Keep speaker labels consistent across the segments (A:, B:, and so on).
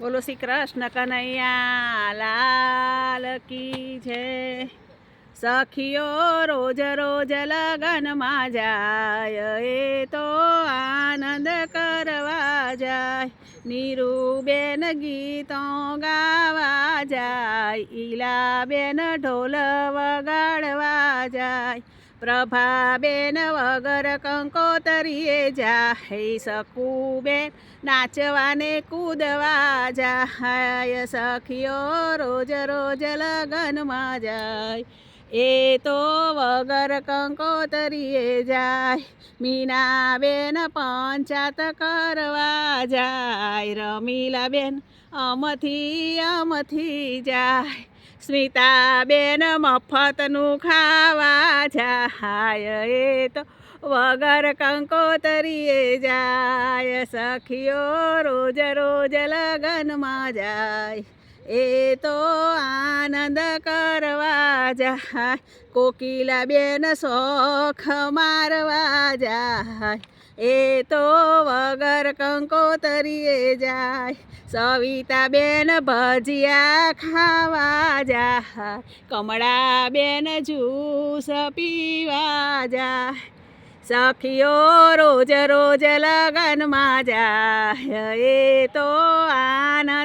A: બોલો શ્રી કૃષ્ણ કનૈયા, લાલ કી છે સખીઓ, રોજ રોજ લગનમાં જાય, એ તો આનંદ કરવા જાય. નીરુબેન ગીતો ગાવા જાય ઈલાબેન ઢોલ વગાડવા જાય. પ્રભાબેન વગર કંકોતરીએ જાય. શકુબેન નાચવાને કૂદવા જાય. સખીઓ રોજ રોજ લગનમાં જાય. એ તો વગર કંકોતરીએ જાય, મીનાબેન પંચાત કરવા જાય, રમીલાબેન અમથી અમથી જાય, સ્મિતાબેન મફતનું ખાવા જાય, એ તો વગર કંકોતરીએ જાય, સખીઓ રોજ રોજ લગનમાં જાય એ તો આનંદ કરવા જાય કોકિલાબેન શોખ મારવા જાય. એ તો વગર કંકોતરીએ જાય, સવિતા બેન ભજીયા ખાવા જાય કમળાબેન જ્યુસ પીવા જાય. સખીઓ રોજ રોજ લગનમાં જાય. એ તો આનંદ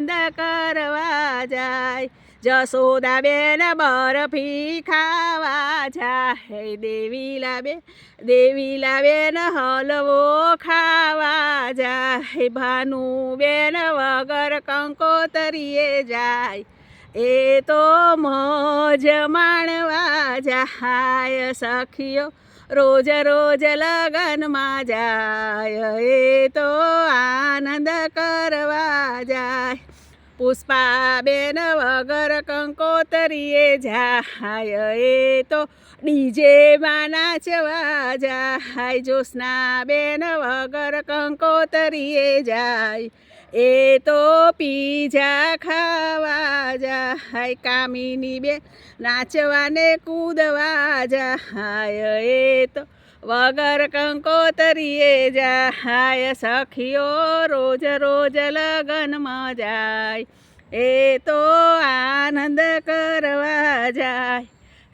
A: કરવા જાય. જસોદાબેન બરફી ખાવા જાય. દેવીલાબેન દેવીલાબેન હલવો ખાવા જાય. ભાનુબેન વગર કંકોતરીએ જાય. એ તો મોજ માણવા જાય. સખીઓ રોજ રોજ લગનમાં જાય. એ તો આનંદ કરવા જાય. પુષ્પાબેન વગર કંકોતરીએ જાય એ તો ડીજેમાં નાચવા જાય. જ્યોત્સનાબેન વગર કંકોતરીએ જાય એ તો પીઝા ખાવા જાય. કામિની બે નાચવાને કૂદવા જાય એ તો વગર કંકોતરીએ જાય, સખીઓ રોજ રોજ લગનમાં જાય. એ તો આનંદ કરવા જાય.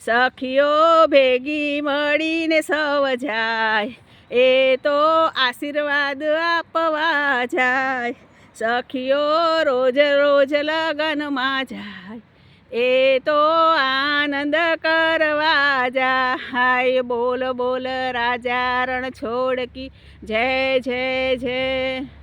A: સખીઓ ભેગી મળીને સવ જાય. એ તો આશીર્વાદ આપવા જાય. સખીઓ રોજ રોજ લગનમાં જાય. એ તો આનંદ કરવા જાય. બોલ બોલ રાજા રણ છોડકી જય જય જય.